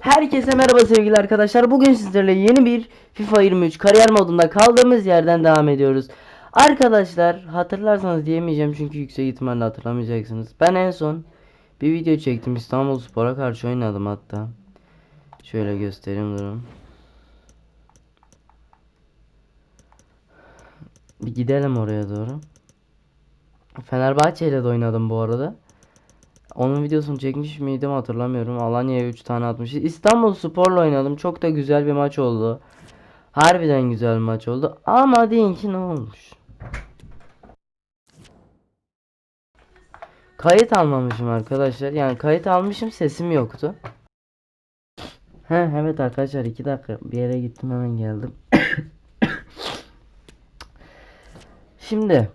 Herkese merhaba sevgili arkadaşlar. Bugün sizlerle yeni bir FIFA 23 kariyer modunda kaldığımız yerden devam ediyoruz. Arkadaşlar hatırlarsanız diyemeyeceğim çünkü yüksek ihtimalle hatırlamayacaksınız. Ben en son bir video çektim İstanbul Spor'a karşı oynadım hatta. Şöyle göstereyim durun. Bir gidelim oraya doğru. Fenerbahçe ile de oynadım bu arada. Onun videosunu çekmiş miydim hatırlamıyorum. Alanya'ya 3 tane atmıştı. İstanbul Spor'la oynadım. Çok da güzel bir maç oldu. Harbiden güzel bir maç oldu. Ama deyin ki ne olmuş? Kayıt almamışım arkadaşlar. Yani kayıt almışım sesim yoktu. He evet arkadaşlar 2 dakika bir yere gittim hemen geldim. Şimdi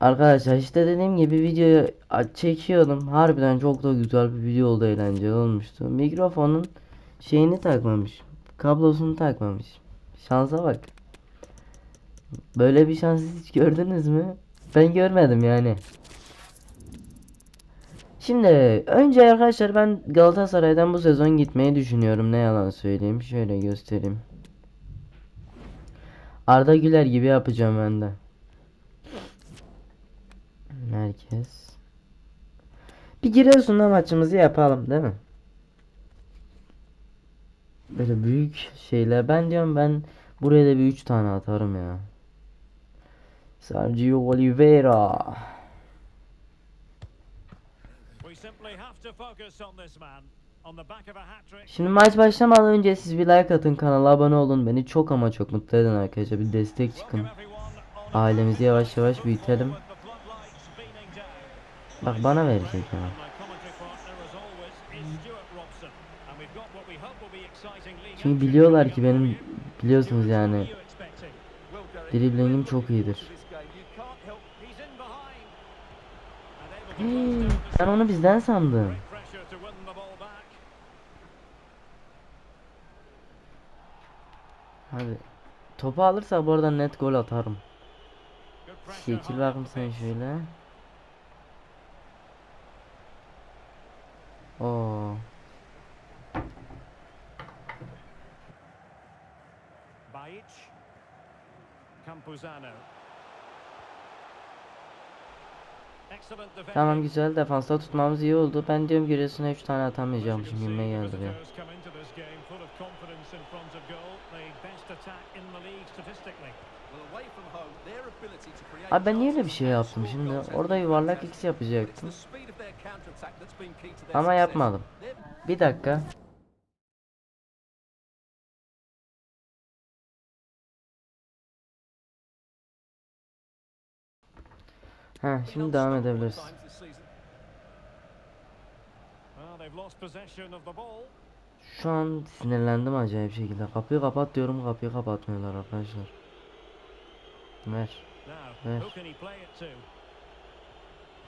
Arkadaşlar işte dediğim gibi videoyu çekiyordum. Harbiden çok da güzel bir video oldu eğlenceli olmuştu. Mikrofonun şeyini takmamış. Kablosunu takmamış. Şansa bak. Böyle bir şans hiç gördünüz mü? Ben görmedim yani. Şimdi önce arkadaşlar ben Galatasaray'dan bu sezon gitmeyi düşünüyorum. Ne yalan söyleyeyim. Şöyle göstereyim. Arda Güler gibi yapacağım ben de. Merkez. Bir Giresun'da maçımızı yapalım değil mi? Böyle büyük şeyler. Ben diyorum ben buraya da bir 3 tane atarım ya. Sergio Oliveira. Şimdi maç başlamadan önce siz bir like atın kanala abone olun. Beni çok ama çok mutlu edin arkadaşlar. Bir destek çıkın. Ailemizi yavaş yavaş büyütelim. with the floodlights beaming down. Bak bana verecek ya. Çünkü biliyorlar ki benim biliyorsunuz yani driblingim çok iyidir. The Ben onu bizden sandım. Hadi. Topu alırsa bu arada net gol atarım. Up the sen şöyle. Oo. Bajic. Campuzano. Tamam güzel defansta tutmamız iyi oldu. Ben diyorum Giresun'a 3 tane atamayacağım şimdi geldi ya. Abi ben niye öyle bir şey yaptım şimdi? Orada yuvarlak X yapacaktım. Ama yapmadım. Bir dakika. Ha şimdi devam edebiliriz. Well, they've lost possession of the ball. Şu an sinirlendim acayip şekilde. Kapıyı kapat diyorum kapıyı kapatmıyorlar arkadaşlar. Ver. Ver. who can he play it to? Well, disappointing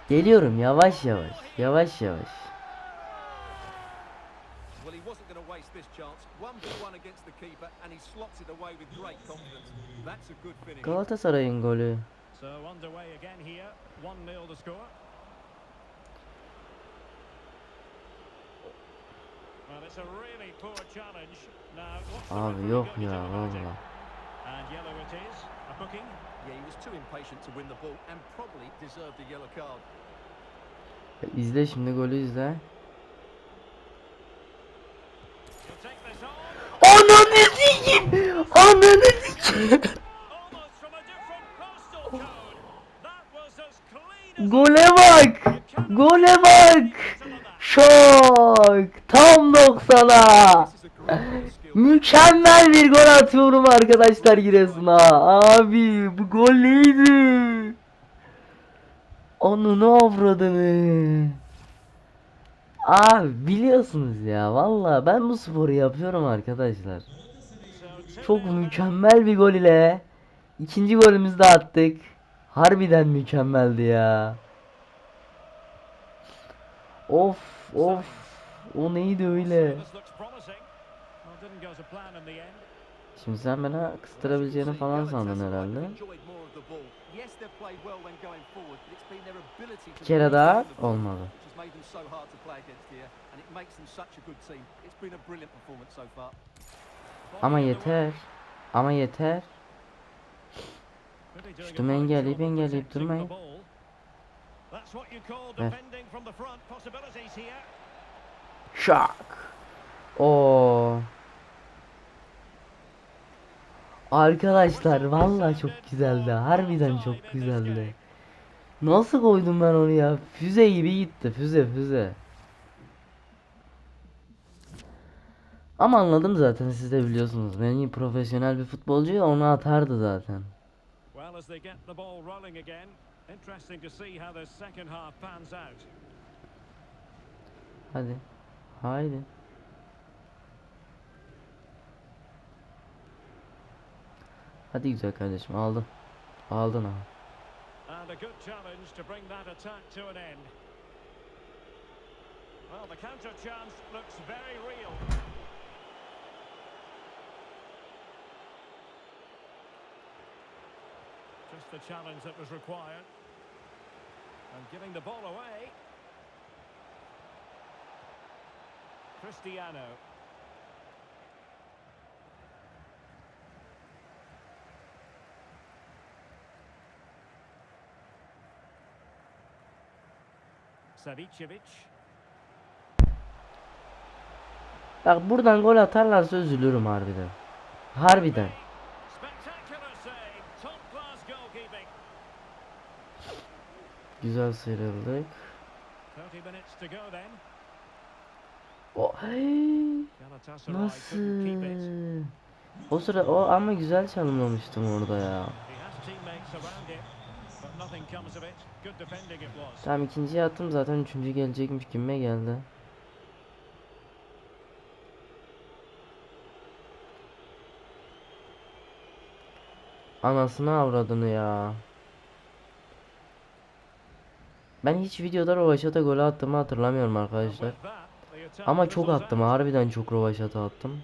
a really poor challenge. Now, what's the Abi yok ya valla. A booking. Yeah, he was too impatient to win the ball and probably deserved a yellow card. İzle şimdi golü izle. Ananı sikeyim. Ananı sikeyim. Gole bak. Gole bak. Şok. Tam 90'a. Mükemmel bir gol atıyorum arkadaşlar Giresun'a. Abi bu gol neydi? Onunu avradını. Abi biliyorsunuz ya valla ben bu sporu yapıyorum arkadaşlar. Çok 2-0 mükemmel bir gol ile ikinci golümüzü de attık. Harbiden mükemmeldi ya. Of of. O neydi öyle? Şimdi sen bana kıstırabileceğini falan sandın herhalde. Bir kere daha olmadı. Ama yeter. Ama yeter. Fine engelleyip engelleyip durmayın. Ver. Şak. Oo. Arkadaşlar vallahi çok güzeldi. Harbiden çok güzeldi. Nasıl koydum ben onu ya? Füze gibi gitti. Füze füze. Ama anladım zaten siz de biliyorsunuz. Benim profesyonel bir futbolcu ya onu atardı zaten. Well, as they get the ball rolling again, interesting to see how the second half pans out. Hadi. Haydi. Hadi güzel kardeşim aldın. Aldın ha. Just the challenge that was required. And giving the ball away. Cristiano. Savicevic. Bak buradan gol atarlarsa üzülürüm harbiden. Harbiden. Güzel sıyrıldık. 30 minutes to go then. O it. nasıl? O sıra o ama güzel çalımlamıştım orada ya. Tamam ikinciye attım zaten üçüncü gelecekmiş gibime geldi. Anasını avradını ya. Ben hiç videoda rovaşata golü attığımı hatırlamıyorum arkadaşlar. Ama çok attım harbiden çok rovaşata attım.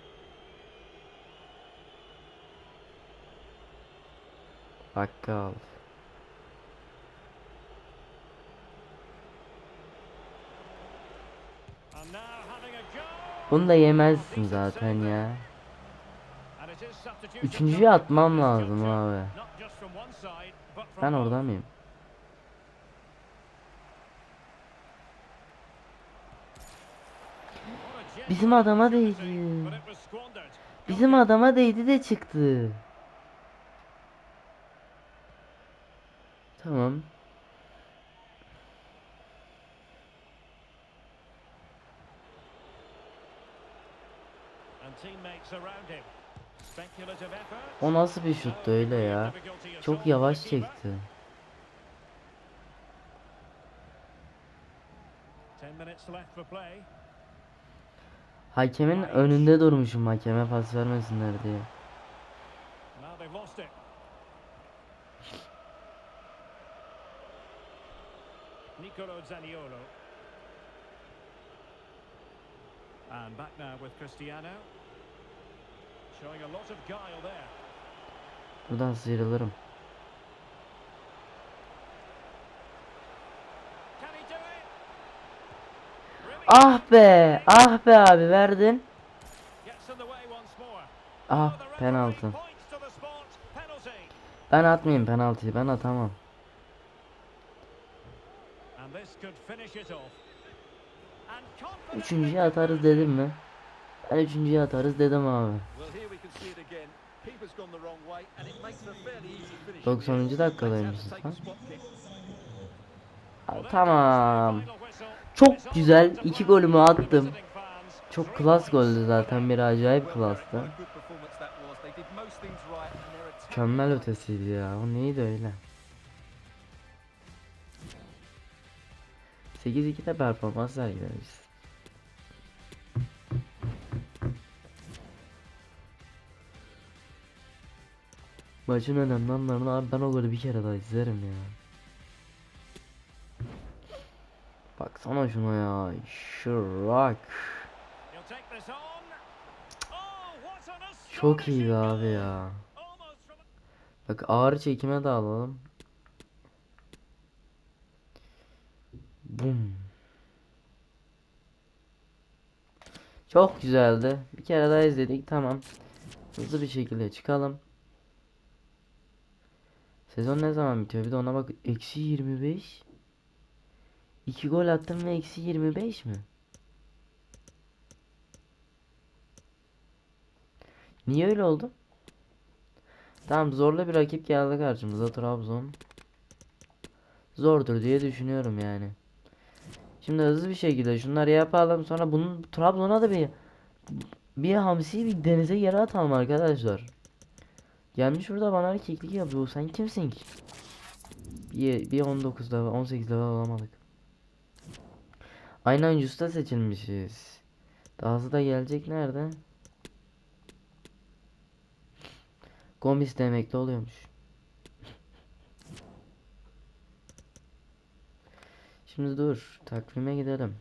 Bakkal. And now having a go. Bunu da yemezsin zaten ya. Üçüncüyü atmam lazım abi. Ben orada mıyım? Bizim adama değdi. Bizim adama değdi de çıktı. Tamam. O nasıl bir şuttu öyle ya? Çok yavaş çekti. 10 minutes left for play. Hakemin önünde durmuşum hakeme pas vermesinler diye. Nicolo Zaniolo. And back now with Cristiano. Showing a lot of guile there. Buradan sıyrılırım. Ah be! Ah be abi verdin. Ah penaltı. Ben atmayayım penaltıyı ben atamam. Üçüncüyü atarız dedim mi? Ben üçüncüyü atarız dedim abi. Well, here we can see it again. Keeper's gone the wrong way, and it makes it a fairly easy finish. 90. dakikadaymışız Let's have to lan. take a spot kick. Well, there Tamam. Çok güzel iki golümü attım. Çok klas goldü zaten bir acayip klastı. Mükemmel ötesiydi ya. O neydi öyle? 8-2'de performans sergilemişiz. Maçın önemli anlarını abi ben o golü bir kere daha izlerim ya. Baksana şuna ya. Şırak. Çok iyi abi ya. Bak ağır çekime de alalım. Bum. Çok güzeldi. Bir kere daha izledik. Tamam. Hızlı bir şekilde çıkalım. Sezon ne zaman bitiyor? Bir de ona bak. Eksi 25. 2 gol attım ve eksi 25 mi? Niye öyle oldu? Tamam zorlu bir rakip geldi karşımıza Trabzon. Zordur diye düşünüyorum yani. Şimdi hızlı bir şekilde şunları yapalım sonra bunun Trabzon'a da bir bir hamsi bir denize yere atalım arkadaşlar. Gelmiş burada bana keklik yapıyor. Sen kimsin ki? Bir, bir 19 level 18 level alamadık. Aynı oyuncusu seçilmişiz. Dahası da gelecek nerede? Gomis demekte oluyormuş. Şimdi dur. Takvime gidelim.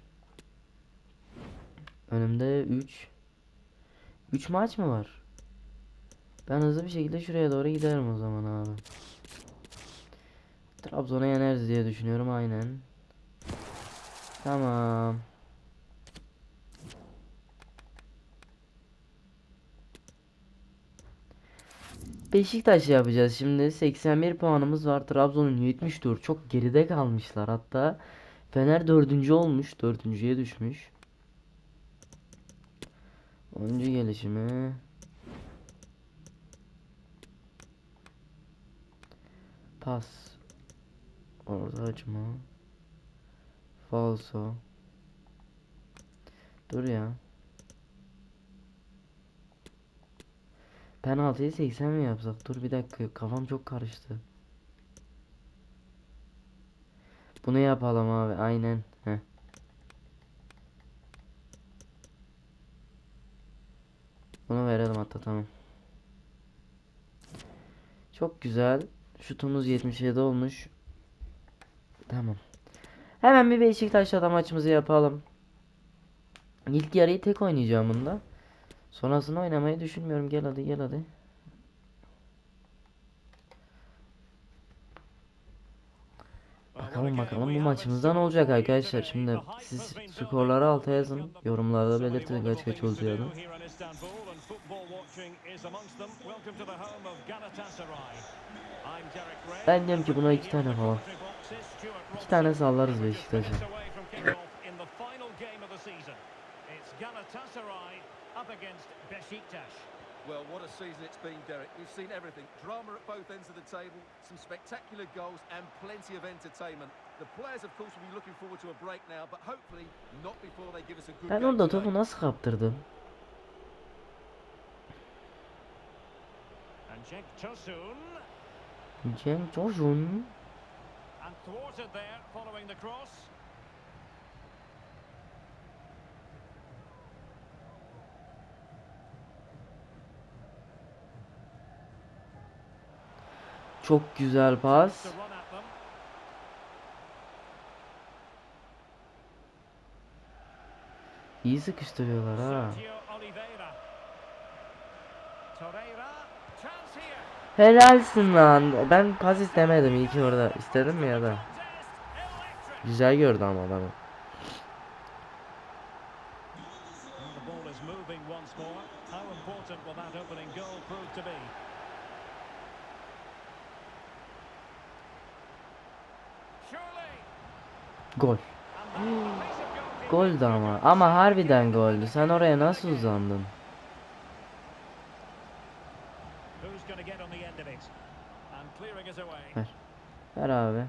Önümde 3 3 maç mı var? Ben hızlı bir şekilde şuraya doğru giderim o zaman abi. Trabzon'a yeneriz diye düşünüyorum aynen. Tamam. Beşiktaş yapacağız şimdi. 81 puanımız var. Trabzon'un 74. Çok geride kalmışlar hatta. Fener dördüncü olmuş. Dördüncüye düşmüş. Oyuncu gelişimi. Pas. Orta açma. Falso. Dur ya. Penaltıyı 80 mi yapsak? Dur bir dakika kafam çok karıştı. Bunu yapalım abi aynen. Heh. Bunu verelim hatta tamam. Çok güzel. Şutumuz 77 olmuş. Tamam. Hemen bir Beşiktaş'la maçımızı yapalım. İlk yarıyı tek oynayacağım bunda. Sonrasını oynamayı düşünmüyorum. Gel hadi gel hadi. Bakalım bakalım bu maçımızda ne olacak arkadaşlar. Şimdi siz skorları alta yazın. Yorumlarda belirtin kaç kaç olacağını. Ben diyorum ki buna iki tane falan. İki tane sallarız Beşiktaş'a. Well, what a season it's been, Derek. We've seen everything. Drama at both ends of the table, some spectacular goals, and plenty of entertainment. The players, of course, will be looking forward to a break now, but hopefully not before they give us a good Ben orada topu nasıl kaptırdım? Cenk Tosun. And thwarted there following the cross. Çok güzel pas. İyi sıkıştırıyorlar ha. Sergio Oliveira. Torreira. Chance here. Helalsin lan. Ben pas istemedim iyi ki orada. İstedim mi ya da? Güzel gördü ama adamı. Gol. Goldü ama. Ama harbiden goldü. Sen oraya nasıl uzandın? Who's going to get on the end of it? And clearing us away. Ver. Ver abi.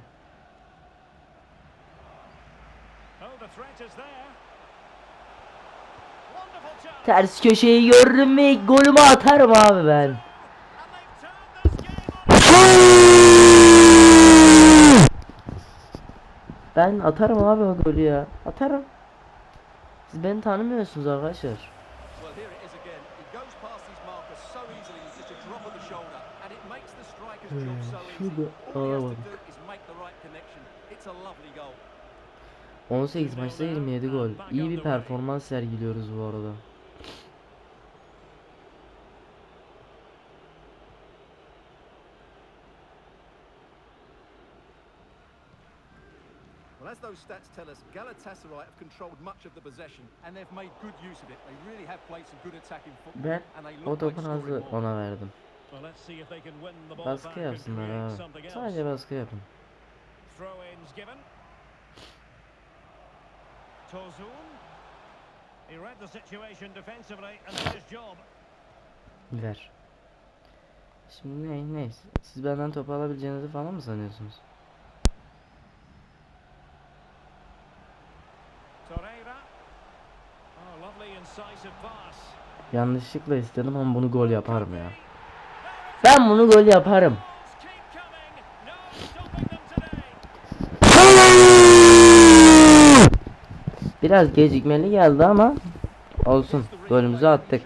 Oh, the threat is there. Wonderful chance. Ters köşeyi gördüm mü golümü atarım abi ben. Ben atarım abi o golü ya. Atarım. Siz beni tanımıyorsunuz arkadaşlar. Well, here it is again. He goes past his marker so easily with just a drop of the shoulder, and it makes the striker's job so easy. şurada All he has to alamadık. do is make the right connection. It's a lovely goal. 18 maçta 27 gol. İyi bir performans sergiliyoruz bu arada. Well, as those stats tell us, Galatasaray have controlled much of the possession, and they've made good use of it. They really have played some good attacking football, Ben and they o look like topun scoring azı more. ona verdim. Well, let's see if they can win the ball Baskı yapsınlar abi. Sadece baskı yapın. Ver. Şimdi ne neyse. Siz benden topu alabileceğinizi falan mı sanıyorsunuz? Oh. Yanlışlıkla istedim ama bunu gol yaparım ya. Ben bunu gol yaparım. Biraz gecikmeli geldi ama olsun. Golümüzü attık.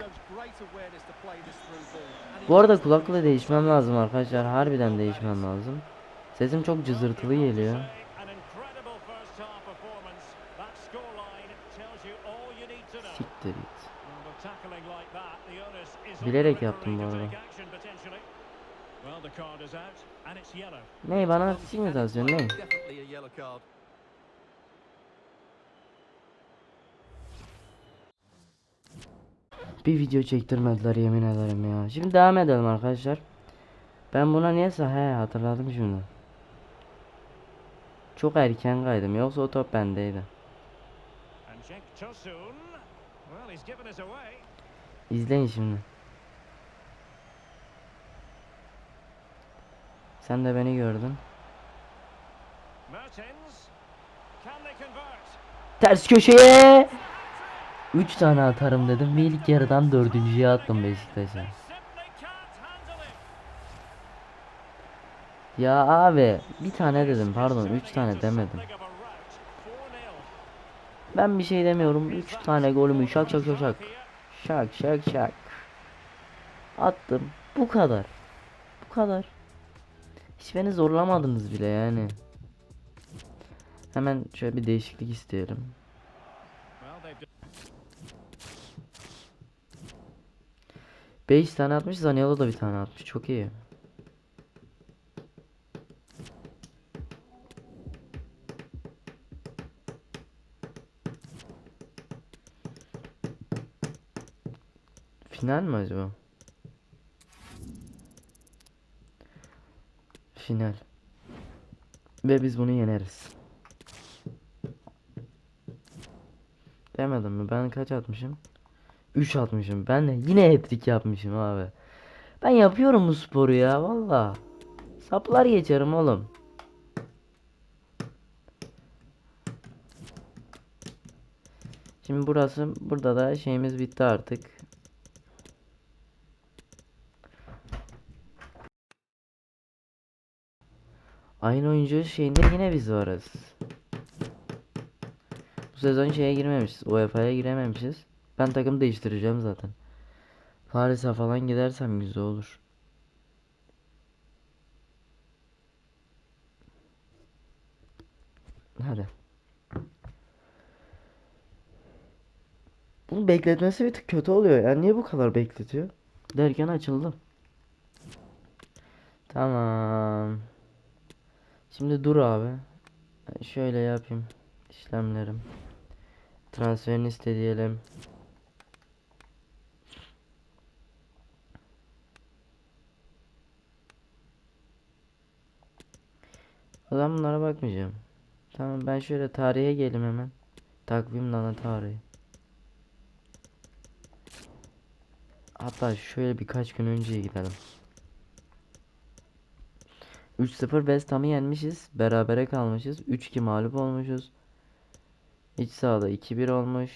Bu arada kulaklığı değişmem lazım arkadaşlar. Harbiden değişmem lazım. Sesim çok cızırtılı geliyor. Siktir Bilerek yaptım bu arada. take action potentially. Well, the card is out and it's yellow. Ney bana simülasyon ney? Definitely a yellow card. Bir video çektirmediler yemin ederim ya. Şimdi devam edelim arkadaşlar. Ben buna niyeyse he hatırladım şimdi. Çok erken kaydım yoksa o top bendeydi. And Cenk Tosun. Well, he's given us away. İzleyin şimdi. Sen de beni gördün. Ters köşeye. 3 tane atarım dedim ve ilk yarıdan dördüncüye attım Beşiktaş'a. Ya abi bir tane dedim pardon 3 tane demedim. Something of a rout. 4-0. Ben bir şey demiyorum 3 tane golümü şak şak şak şak. Şak şak şak. Attım. Bu kadar. Bu kadar. Hiç beni zorlamadınız bile yani. Hemen şöyle bir değişiklik isteyelim. 5 tane atmış Zaniolo da bir tane atmış. Çok iyi. Final mi acaba? Final. Ve biz bunu yeneriz. Demedim mi? Ben kaç atmışım? 3 atmışım. Ben de yine hat-trick yapmışım abi. Ben yapıyorum bu sporu ya valla. Saplar geçerim oğlum. Şimdi burası burada da şeyimiz bitti artık. Aynı oyuncu şeyinde yine biz varız. Bu sezon şeye girmemişiz. UEFA'ya girememişiz. Ben takım değiştireceğim zaten. Paris'e falan gidersem güzel olur. Hadi. Bunun bekletmesi bir tık kötü oluyor ya. Niye bu kadar bekletiyor? Derken açıldım. Tamam. Şimdi dur abi. Şöyle yapayım. işlemlerim. Transferini iste diyelim. O zaman bunlara bakmayacağım. Tamam ben şöyle tarihe geleyim hemen. Takvim ana tarihi. Hatta şöyle birkaç gün önceye gidelim. 3-0 West Ham'ı yenmişiz. Berabere kalmışız. 3-2 mağlup olmuşuz. İç sahada 2-1 olmuş.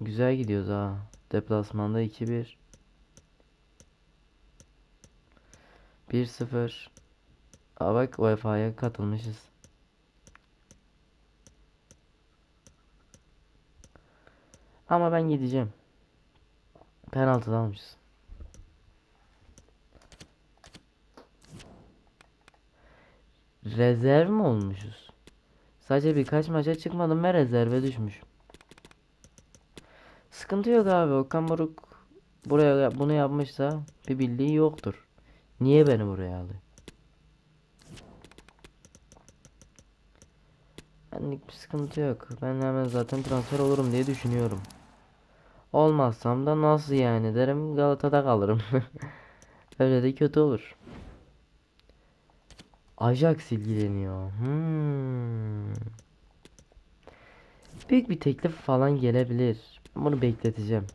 Güzel gidiyoruz ha. Deplasmanda 2-1. 1-0. Aa bak UEFA'ya katılmışız. Ama ben gideceğim. Penaltıda almışız. Rezerv mi olmuşuz? Sadece birkaç maça çıkmadım ve rezerve düşmüşüm. Sıkıntı yok abi. Okan Buruk buraya bunu yapmışsa bir bildiği yoktur. Niye beni buraya alıyor? Benlik bir sıkıntı yok. Ben hemen zaten transfer olurum diye düşünüyorum. Olmazsam da nasıl yani derim Galata'da kalırım. Öyle de kötü olur. Ajax ilgileniyor. Hmm. Büyük bir teklif falan gelebilir. Bunu bekleteceğim.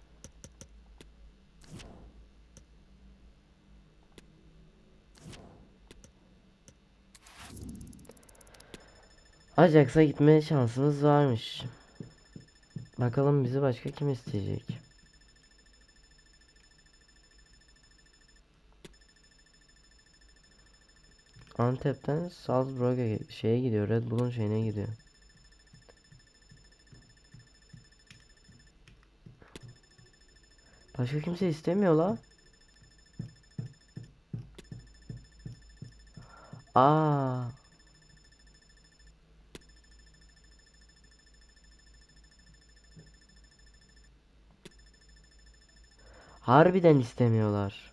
Ajax'a gitme şansımız varmış. Bakalım bizi başka kim isteyecek? Antep'ten Salzburg'a şeye gidiyor. Red Bull'un şeyine gidiyor. Başka kimse istemiyor la. Aa. Harbiden istemiyorlar.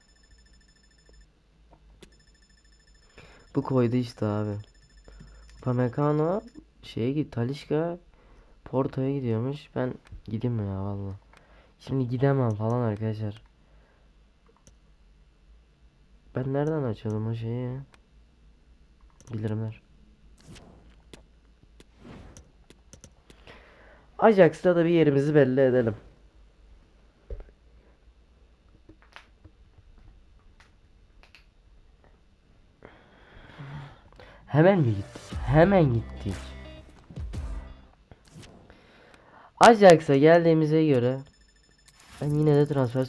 Bu koydu işte abi. Upamecano şeye git Talisca Porto'ya gidiyormuş. Ben gideyim ya valla. Şimdi gidemem falan arkadaşlar. Ben nereden açıyordum o şeyi? Bildirimler. Ajax'ta da bir yerimizi belli edelim. Hemen mi gittik? Hemen gittik. Ajax'a geldiğimize göre ben yine de transfer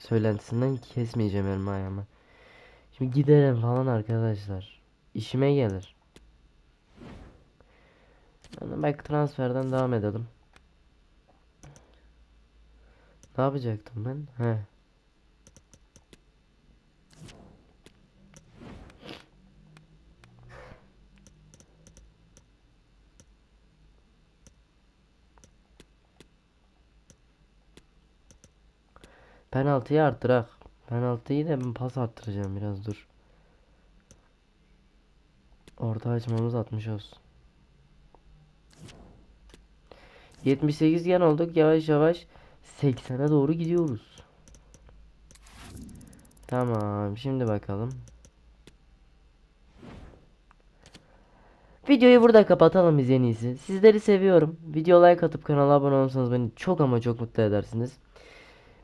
söylentisinden kesmeyeceğim elma ayağımı. Şimdi giderim falan arkadaşlar. İşime gelir. Yani belki transferden devam edelim. Ne yapacaktım ben? He. Penaltıyı arttırak. Penaltıyı da ben pas arttıracağım biraz dur. Orta açmamız 60 olsun. 78 gen olduk yavaş yavaş 80'e doğru gidiyoruz. Tamam şimdi bakalım. Videoyu burada kapatalım biz en iyisi. Sizleri seviyorum. Video like atıp kanala abone olursanız beni çok ama çok mutlu edersiniz.